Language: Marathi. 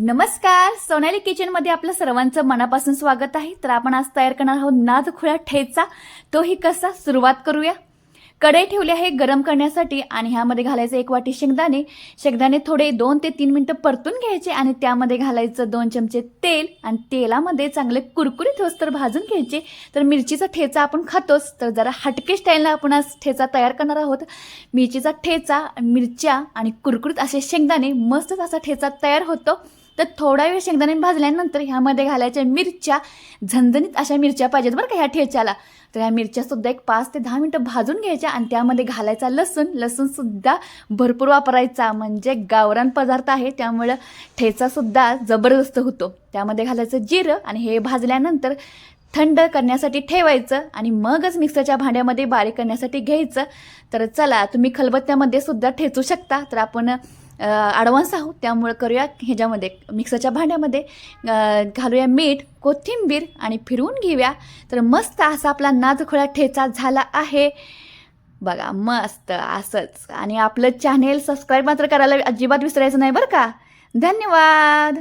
नमस्कार सोनाली किचनमध्ये आपलं सर्वांचं मनापासून स्वागत आहे. तर आपण आज तयार करणार आहोत नाद खुळा ठेचा. तोही कसा? सुरुवात करूया. कढई ठेवली आहे गरम करण्यासाठी आणि ह्यामध्ये घालायचं एक वाटी शेंगदाणे. शेंगदाणे थोडे दोन ते तीन मिनटं परतून घ्यायचे आणि त्यामध्ये घालायचं दोन चमचे तेल आणि तेलामध्ये चांगले कुरकुरीत होस तर भाजून घ्यायचे. तर मिरचीचा ठेचा आपण खातोच. तर जरा हटके स्टाईलला आपण आज ठेचा तयार करणार आहोत. मिरचीचा ठेचा मिरच्या आणि कुरकुरीत असे शेंगदाणे मस्तच असा ठेचा तयार होतो. तर थोडा वेळ शेंगदाणे भाजल्यानंतर ह्यामध्ये घालायच्या मिरच्या झणझणीत अशा मिरच्या पाहिजेत बरं का ह्या ठेच्याला. तर ह्या मिरच्यासुद्धा एक पाच ते दहा मिनटं भाजून घ्यायच्या आणि त्यामध्ये घालायचा लसूण. लसूणसुद्धा भरपूर वापरायचा म्हणजे गावरान पदार्थ आहे त्यामुळं ठेचासुद्धा जबरदस्त होतो. त्यामध्ये घालायचं जिरं आणि हे भाजल्यानंतर थंड करण्यासाठी ठेवायचं आणि मगच मिक्सरच्या भांड्यामध्ये बारीक करण्यासाठी घ्यायचं. तर चला तुम्ही खलबत्त्यामध्ये सुद्धा ठेचू शकता. तर आपण ॲडव्हान्स आहोत. त्यामुळं करूया ह्याच्यामध्ये मिक्सरच्या भांड्यामध्ये. घालूया मीठ कोथिंबीर आणि फिरवून घेऊया. तर मस्त असा आपला नादखोळा ठेचा झाला आहे. बघा मस्त असंच. आणि आपलं चॅनेल सबस्क्राईब मात्र करायला अजिबात विसरायचं नाही बरं का? धन्यवाद!